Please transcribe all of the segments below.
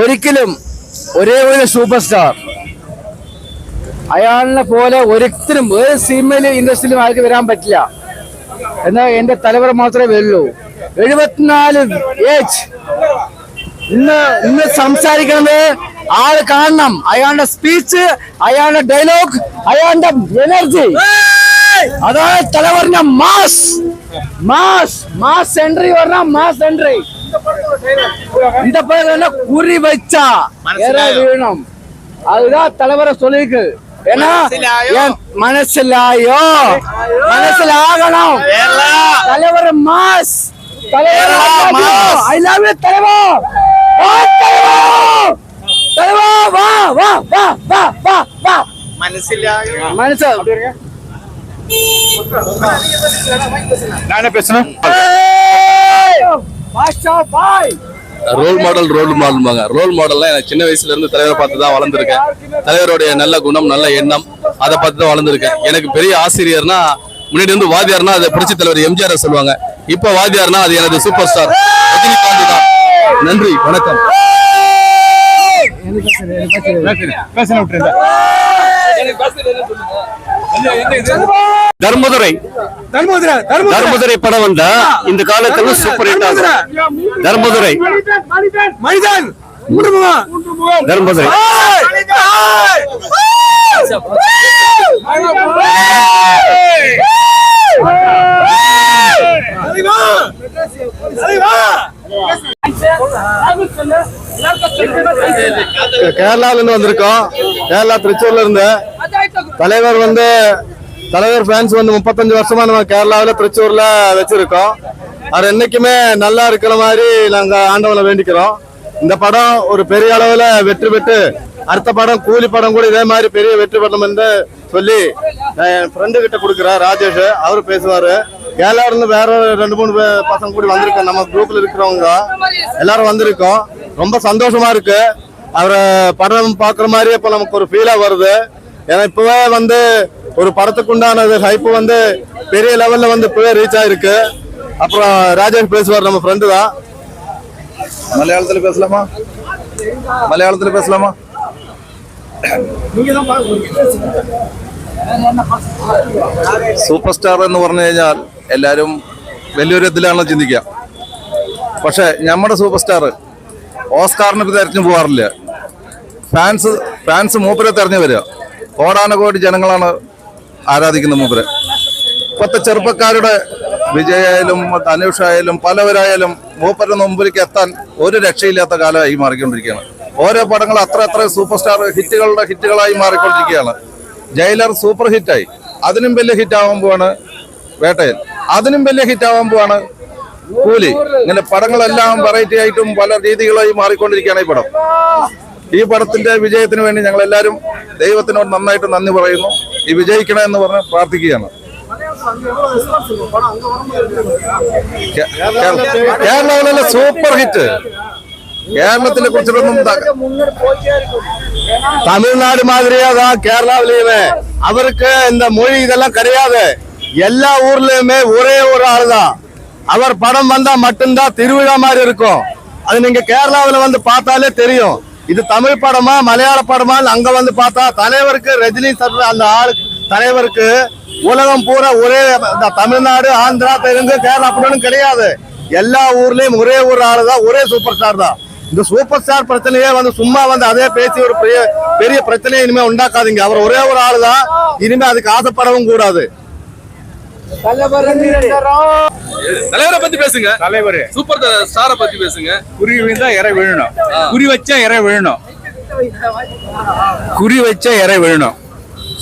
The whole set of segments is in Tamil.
ഒരിക്കലും ഒരേ ഒരു സൂപ്പർ സ്റ്റാർ അയാളിനെ പോലെ ഒരിക്കലും ഒരു സിനിമയിലും ഇൻഡസ്ട്രിയിലും ആർക്ക് വരാൻ പറ്റില്ല. എന്നാൽ എന്റെ തലമുറ മാത്രമേ വരുള്ളൂ. എഴുപത്തിനാല് ഏജ് ഇന്ന് ഇന്ന് സംസാരിക്കുന്നത് ആൾ കാണണം. അയാളുടെ സ്പീച്ച് അയാളുടെ ഡയലോഗ് അയാളുടെ എനർജി അതാണ് തലവറിന്റെ മാസ് മാസ് മാസ് എൻട്രി പറഞ്ഞ മാസ് എൻട്രി இந்த பயிர் குறி வச்சா? வேணும். அதுதான் தலைவரை சொல்லிருக்கு ஏன்னா மனசுலாயோ மனசுல ஆகணும். தலைவர் மாஸ். தலைவர் ஐ லவ் யூ தலைவர் தலைவர் வா வா வா வா வா வா மனசுலாயோ மனசு. நானே பேசணும்? ரோல் மாடல் ரோல் மாடல்பாங்க ரோல் மாடல்லாம் எனக்கு சின்ன வயசுல இருந்து தலைவரை பார்த்து தான் வளர்ந்துருக்கேன். தலைவருடைய நல்ல குணம் நல்ல எண்ணம் அதை பார்த்து தான் வளர்ந்துருக்கேன். எனக்கு பெரிய ஆசிரியர்னா முன்னாடி வந்து வாத்தியார்னா அதை புரட்சி தலைவர் எம்ஜிஆர் சொல்லுவாங்க. இப்ப வாத்தியார்னா அது எனது சூப்பர் ஸ்டார் ரஜினிகாந்த் தான் நன்றி வணக்கம். பேசணும் விட்டுருங்க. தர்மதுரை. தர்மபுரி தர்மதுரை. படம் வந்தா இந்த காலத்துல சூப்பர் ஹிட் ஆகும். தர்மதுரை. மனிதன் தர்மதுரை. கேரளால இருந்து வந்திருக்கோம். கேரளா திருச்சூர்ல இருந்து. தலைவர் வந்து தலைவர் ஃபேன்ஸ் வந்து முப்பத்தஞ்சு வருஷமா நம்ம கேரளாவில் திருச்சூர்ல வச்சிருக்கோம். அவர் என்னைக்குமே நல்லா இருக்கிற மாதிரி நாங்கள் ஆண்டவனை வேண்டிக்கிறோம். இந்த படம் ஒரு பெரிய அளவில் வெற்றி பெற்று அடுத்த படம் கூலி படம் கூட இதே மாதிரி பெரிய வெற்றி பெறணும் என்று சொல்லி என் ஃப்ரெண்டு கிட்ட கொடுக்குறேன் ராஜேஷ். அவர் பேசுவார். கேரளால இருந்து வேற ஒரு ரெண்டு மூணு பசங்க கூட வந்திருக்கோம். நம்ம குரூப்ல இருக்கிறவங்க. எல்லாரும் வந்திருக்கோம். ரொம்ப சந்தோஷமா இருக்கு. அவரை படம் பார்க்குற மாதிரியே இப்போ நமக்கு ஒரு ஃபீலாக வருது. ஏன்னா இப்பவே வந்து ஒரு படத்துக்கு உண்டான ஹைப்பு வந்து பெரிய லெவல்ல வந்து இப்பவே ரீச் ஆயிருக்கு அப்புறம் ராஜேஷ் பேசுவார் நம்ம ஃப்ரெண்டு தான் മലയാളത്തിൽ പേസലാമാ മലയാളത്തിൽ പേസലാമാ സൂപ്പർ സ്റ്റാർ എന്ന് പറഞ്ഞു കഴിഞ്ഞാൽ എല്ലാവരും വലിയൊരു ഇതിലാണ് ചിന്തിക്കുക പക്ഷെ നമ്മുടെ സൂപ്പർ സ്റ്റാർ ഓസ്കാറിന് തിരഞ്ഞു പോകാറില്ല ഫാൻസ് ഫാൻസ് മൂപ്പരെ തെരഞ്ഞു വരിക കോടാനകോടി ജനങ്ങളാണ് ആരാധിക്കുന്ന മൂപ്പര്. ഇപ്പോഴത്തെ ചെറുപ്പക്കാരുടെ വിജയായാലും ധനുഷായാലും പലവരായാലും മൂപ്പരുടെ മുമ്പിലേക്ക് എത്താൻ ഒരു രക്ഷയില്ലാത്ത കാലമായി മാറിക്കൊണ്ടിരിക്കുകയാണ്. ഓരോ പടങ്ങൾ അത്ര അത്ര സൂപ്പർ സ്റ്റാർ ഹിറ്റുകളുടെ ഹിറ്റുകളായി മാറിക്കൊണ്ടിരിക്കുകയാണ്. ജയിലർ സൂപ്പർ ഹിറ്റായി. അതിനും വലിയ ഹിറ്റ് പോവാണ് വേട്ടയൻ. അതിനും വലിയ ഹിറ്റ് പോവാണ് കൂലി. ഇങ്ങനെ പടങ്ങളെല്ലാം വെറൈറ്റി ആയിട്ടും പല രീതികളായി മാറിക്കൊണ്ടിരിക്കുകയാണ് ഈ പടം. ഈ പടത്തിന്റെ വിജയത്തിന് വേണ്ടി ഞങ്ങൾ എല്ലാവരും ദൈവത്തിനോട് നന്നായിട്ട് നന്ദി പറയുന്നു ഈ വിജയിക്കണമെന്ന് പറഞ്ഞ് പ്രാർത്ഥിക്കുകയാണ് കേ- കേ- കേരളത്തിലെ സൂപ്പർ ഹിറ്റ് കേരളത്തിനെ കുറിച്ചിട്ടൊന്നും ത- தமிழ்நாடு மாதிரியே தான் கேரளாவிலயுமே அவருக்கு இந்த மொழி இதெல்லாம் கிடையாது எல்லா ஊர்லயுமே ஒரே ஒரு ஆள் தான் அவர் படம் வந்தா மட்டும்தான் திருவிழா மாதிரி இருக்கும் அது நீங்க கேரளாவுல வந்து பார்த்தாலே தெரியும் இது தமிழ் படமா மலையாள படமா? அங்க வந்து பார்த்தா தலைவருக்கு ரஜினி சார் அந்த ஆளுக்கு தலைவருக்கு உலகம் பூரா ஒரே இந்த தமிழ்நாடு ஆந்திரா தெலுங்கு கேரளா அப்படின்னு கிடையாது. எல்லா ஊர்லயும் ஒரே ஒரு ஆளு தான் ஒரே சூப்பர் ஸ்டார் தான். இந்த சூப்பர் ஸ்டார் பிரச்சனையே வந்து சும்மா வந்து அதே பேசி ஒரு பெரிய பெரிய பிரச்சனையை இனிமே உண்டாக்காதீங்க. அவர் ஒரே ஒரு ஆளு தான் இனிமே அதுக்கு ஆசைப்படவும் கூடாது. தலைவரை பத்தி பேசுங்க. தலைவர். சூப்பர் ஸ்டாரை பத்தி பேசுங்க. குறி விழுந்தா இறை விழணும். குறி வச்சா இறை விழணும். குறி வச்சா இறை விழணும்.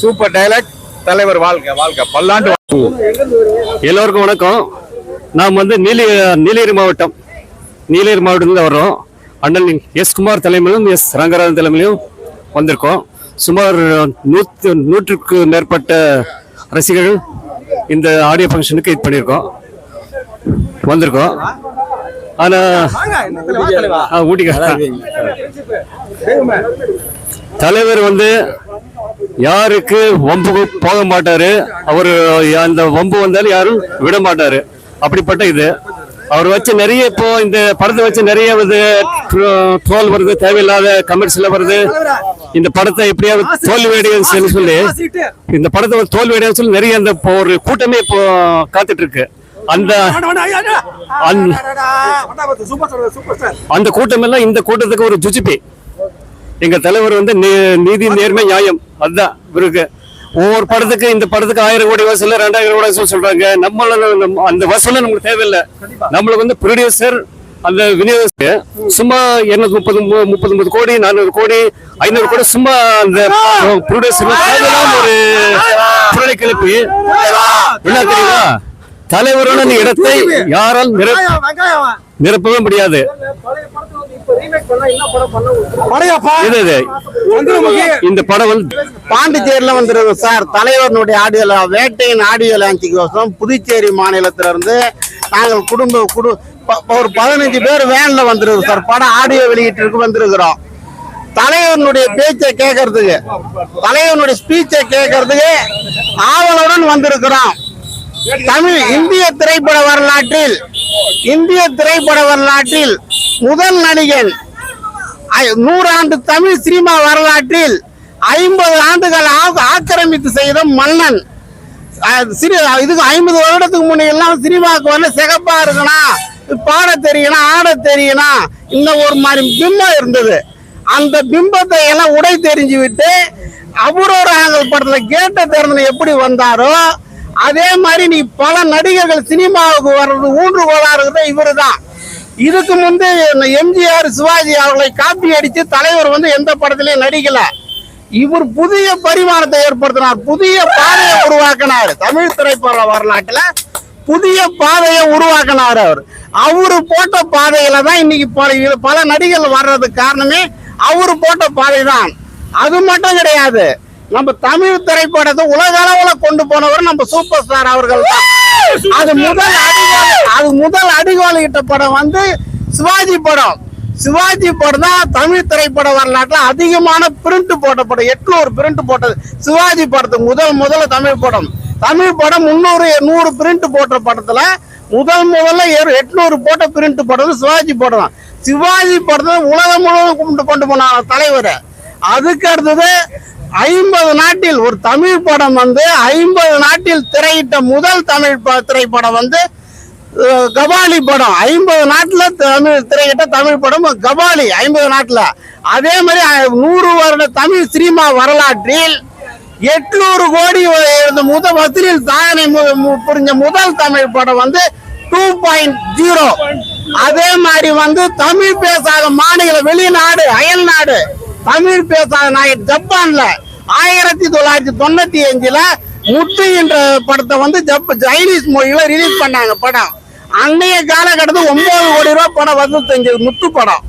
சூப்பர் டைலாக் தலைவர் வாழ்க்கை வாழ்க்கை பல்லாண்டு எல்லோருக்கும் வணக்கம். நாம் வந்து நீலி நீலகிரி மாவட்டம். நீலகிரி மாவட்டத்தில் வர்றோம். அண்ணன் எஸ் குமார் தலைமையிலும் எஸ் ரங்கராஜன் தலைமையிலும் வந்திருக்கோம். சுமார் நூற்று நூற்றுக்கு மேற்பட்ட ரசிகர்கள் இந்த ஆடியோ ஃபங்க்ஷனுக்கு இது பண்ணியிருக்கோம். வந்திருக்கோம். ஆனால் ஊட்டிக்கா தலைவர் வந்து யாருக்கு வம்புக்கு போக மாட்டாரு. அவர் அந்த வம்பு வந்தாலும் யாரும் விட மாட்டாரு. அப்படிப்பட்ட இது. அவர் வச்சு நிறைய இப்போ இந்த படத்தை வச்சு நிறைய வந்து ட்ரோல் வருது தேவையில்லாத கமெண்ட்ஸ்ல வருது. இந்த படத்தை எப்படியாவது தோல்வி அடையுதுன்னு சொல்லி இந்த படத்தை ஒரு தோல்வி சொல்லி நிறைய அந்த இப்போ ஒரு கூட்டமே இப்போ காத்துட்டு இருக்கு. அந்த அந்த- அந்த கூட்டம் எல்லாம் இந்த கூட்டத்துக்கு ஒரு ஜுஜிபி. எங்க தலைவர் வந்து நீதி நேர்மை நியாயம். அதுதான் இவருக்கு. ஒவ்வொரு படத்துக்கு இந்த படத்துக்கு ஆயிரம் கோடி வசூல் ரெண்டாயிரம் கோடி வசூல் சொல்றாங்க. நம்மள நம்ம- அந்த வசூல் நமக்கு தேவையில்லை. நம்மளுக்கு வந்து ப்ரொடியூசர் அந்த விநியோகஸ்தர் சும்மா இருநூத்தி முப்பது முப்பது முப்பது கோடி நானூறு கோடி ஐநூறு கோடி சும்மா அந்த ப்ரொடியூசர் ஒரு புரளை கிளப்பி. என்ன தெரியுமா? தலைவரோட அந்த இடத்தை யாரால் நிரப்ப நிரப்பவே முடியாது. இந்த படம் வந்து பாண்டிச்சேரியில வந்திருக்கு சார் தலைவரனுடைய ஆடியோ வேட்டையின் ஆடியோ லான்ச்சுக்கோசம் புதுச்சேரி மாநிலத்தில இருந்து நாங்கள் குடும்ப குடு ப- ஒரு பதினஞ்சு பேர் வேன்ல வந்திருக்கு சார். படம் ஆடியோ வெளியிட்டு வந்திருக்கிறோம். தலைவனுடைய பேச்சை கேட்கறதுக்கு தலைவனுடைய ஸ்பீச்சை கேட்கறதுக்கு ஆவலுடன் வந்திருக்கிறோம். தமிழ் இந்திய திரைப்பட வரலாற்றில் இந்திய திரைப்பட வரலாற்றில் முதல் நடிகன். ஐ- நூறாண்டு தமிழ் சினிமா வரலாற்றில் ஐம்பது ஆண்டுகள் ஆ- ஆக்கிரமித்து செய்த மன்னன். சிறு இதுக்கு ஐம்பது வருடத்துக்கு முன்னெல்லாம் சினிமாவுக்கு வந்து சிகப்பா இருக்கணும் பாட தெரியணும் ஆட தெரியணும் இந்த ஒரு மாதிரி பிம்பம் இருந்தது. அந்த பிம்பத்தை எல்லாம் உடை தெரிஞ்சு விட்டு அபூர்வ ஆங்கல் படத்துல கேட்ட திறந்து எப்படி வந்தாரோ அதே மாதிரி நீ பல நடிகர்கள் சினிமாவுக்கு வர்றது ஊன்றுகோலா இருக்கிறது இவரு தான் இதுக்கு முந்து எம்ஜிஆர் சிவாஜி அவர்களை காப்பி அடித்து தலைவர் வந்து எந்த படத்திலையும் நடிக்கல. இவர் புதிய பரிமாணத்தை ஏற்படுத்தினார். புதிய பாதையை உருவாக்கினார். தமிழ் திரைப்பட வரலாற்றுல புதிய பாதையை உருவாக்கினார் அவர். அவரு போட்ட பாதையில தான் இன்னைக்கு பல பல நடிகர்கள் வர்றதுக்கு காரணமே அவரு போட்ட பாதை தான் அது மட்டும் கிடையாது. நம்ம தமிழ் திரைப்படத்தை உலக அளவுல கொண்டு போனவர் நம்ம சூப்பர் ஸ்டார் அவர்கள் தான். அது முதல் அடிகோல் அது முதல் அடிகோல் இட்ட படம் வந்து சிவாஜி படம். சிவாஜி படம் தான் தமிழ் திரைப்பட வரலாற்றுல அதிகமான பிரிண்ட் போட்ட படம் எட்நூறு பிரிண்ட் போட்டது. சிவாஜி படத்துக்கு முதல் முதல்ல தமிழ் படம். தமிழ் படம் முந்நூறு நூறு பிரிண்ட் போட்ட படத்துல முதல் முதல்ல எட்நூறு போட்ட பிரிண்ட் போட்டது சிவாஜி படம் தான். சிவாஜி படத்தை உலகம் முழுவதும் கொண்டு கொண்டு போனாங்க தலைவர். அதுக்கு அடுத்தது ஐம்பது நாட்டில் ஒரு தமிழ் படம் வந்து ஐம்பது நாட்டில் திரையிட்ட முதல் தமிழ் ப- திரைப்படம் வந்து கபாலி படம். ஐம்பது நாட்டில் தமிழ் திரையிட்ட தமிழ் படம் கபாலி ஐம்பது நாட்டில். அதே மாதிரி நூறு வருட தமிழ் சினிமா வரலாற்றில் எட்நூறு கோடி இருந்த முதல் வசூலில் சாதனை புரிஞ்ச முதல் தமிழ் படம் வந்து டூ பாயிண்ட் ஜீரோ. அதே மாதிரி வந்து தமிழ் பேசாத மாநில வெளிநாடு அயல் நாடு தமிழ் பேசாத நாயக் ஜப்பான்ல ஆயிரத்தி தொள்ளாயிரத்தி தொண்ணூத்தி அஞ்சுல முத்து என்ற படத்தை வந்து ஜப்ப சைனீஸ் மொழியில ரிலீஸ் பண்ணாங்க படம். அன்னைய காலகட்டத்தில் ஒன்பது கோடி ரூபாய் படம் வசூல் செஞ்சது முத்து படம்.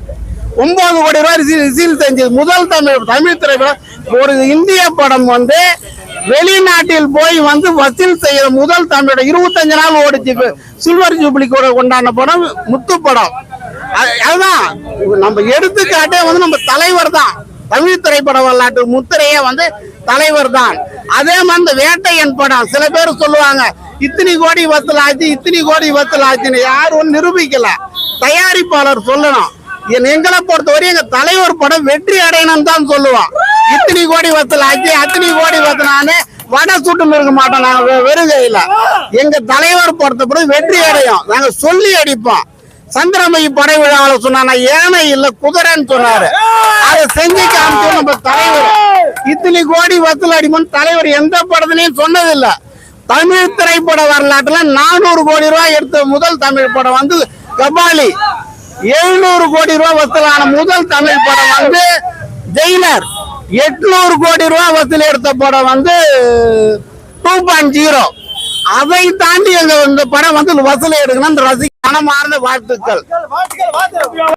ஒன்பது கோடி ரூபாய் ரிசீல் செஞ்சது. முதல் தமிழ் தமிழ் திரைப்படம் ஒரு இந்திய படம் வந்து வெளிநாட்டில் போய் வந்து வசூல் செய்யற முதல் தமிழோட இருபத்தஞ்சு நாள் ஓடிச்சு. சில்வர் ஜூப்ளி கூட கொண்டாடின படம் முத்து படம். அதுதான். நம்ம எடுத்துக்காட்டே வந்து நம்ம தலைவர் தான். தமிழ் திரைப்பட வரலாற்று முத்திரையே வந்து தலைவர் தான். அதே மாதிரி இந்த வேட்டையன் படம் சில பேர் சொல்லுவாங்க இத்தனை கோடி வசூல் ஆச்சு இத்தனை கோடி வசூல் ஆச்சுன்னு யாரும் நிரூபிக்கல. தயாரிப்பாளர் சொல்லணும். என் எங்களை பொறுத்தவரை எங்க தலைவர் படம் வெற்றி அடையணும் தான் சொல்லுவோம் இத்தனை கோடி வசூல் ஆச்சு அத்தனை கோடி வசூலான்னு வடை சுட்டு இருக்க மாட்டோம். நாங்க வெ- வெறுங்கையில எங்க தலைவர் பொறுத்தப்படும் வெற்றி அடையும். நாங்க சொல்லி அடிப்போம். சந்திரமயி படை விழாவில் சொன்னா ஏனை இல்ல குதிரைன்னு சொன்னாரு. அதை செஞ்சு காமிச்சோம் நம்ம தலைவர். இத்தனை கோடி வசூல் அடிமன் தலைவர் எந்த படத்துலயும் சொன்னதில்ல. தமிழ் திரைப்பட வரலாற்றுல நானூறு கோடி ரூபாய் எடுத்த முதல் தமிழ் படம் வந்து கபாலி. எழுநூறு கோடி ரூபாய் வசூலான முதல் தமிழ் படம் வந்து ஜெயிலர். எட்நூறு கோடி ரூபாய் வசூல் எடுத்த படம் வந்து டூ பாயிண்ட் ஜீரோ. அதை தாண்டி எங்க இந்த படம் வந்து வசூல் எடுக்கணும் ரசிக்க மனமார்ந்த வாழ்த்துக்கள்.